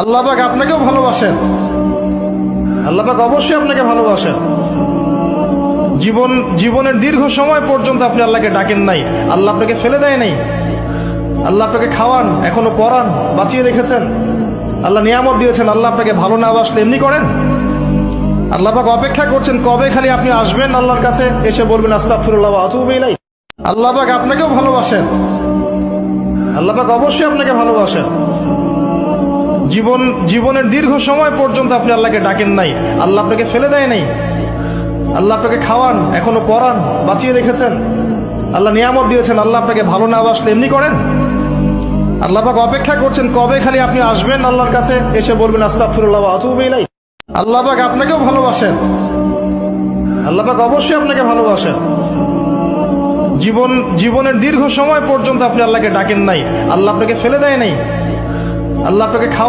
আল্লাহ পাক আপনাকেও ভালোবাসেন। আল্লাহ পাক অবশ্যই আপনাকে ভালোবাসেন। জীবন, জীবনের দীর্ঘ সময় পর্যন্ত আপনি আল্লাহকে ডাকেন নাই। আল্লাহ আপনাকে ফেলে দেয় নাই। আল্লাহ আপনাকে খাওয়ান, এখনও পড়ান বাঁচিয়ে রেখেছেন। আল্লাহ নিয়ামত দিয়েছেন, আল্লাহ আপনাকে ভালো না বাসলে এমনি করেন। আল্লাহ পাক অপেক্ষা করছেন, কবে খালি আপনি আসবেন আল্লাহর কাছে? এসে বলবেন আতুবু আল্লাহ পাক আপনাকেও ভালোবাসেন। আল্লাহ পাক অবশ্যই আপনাকে ভালোবাসেন। জীবন, জীবনের দীর্ঘ সময় পর্যন্ত আপনি আল্লাহকে ডাকেন নাই। আল্লাহ আপনাকে ফেলে দেয় নাই। আল্লাহ আপনাকে খাওয়ান, এখনও পড়ান বাঁচিয়ে রেখেছেন। আল্লাহ নিয়ামত দিয়েছেন, আল্লাহ আপনাকে ভালো না বাসলে এমনি করেন। আল্লাহ পাক অপেক্ষা করছেন, কবে খালি আপনি আসবেন আল্লাহর কাছে? এসে বলবেন, আস্তাগফিরুল্লাহ ওয়া আতুবু ইলাইহি। আল্লাহ পাক আপনাকেও ভালোবাসেন। আল্লাহ পাক অবশ্যই আপনাকে ভালোবাসেন। জীবন, জীবনের দীর্ঘ সময় পর্যন্ত আপনি আল্লাহকে ডাকেন নাই। আল্লাহ আপনাকে ফেলে দেয় নাই। আল্লাহ আপনাকে খাওয়া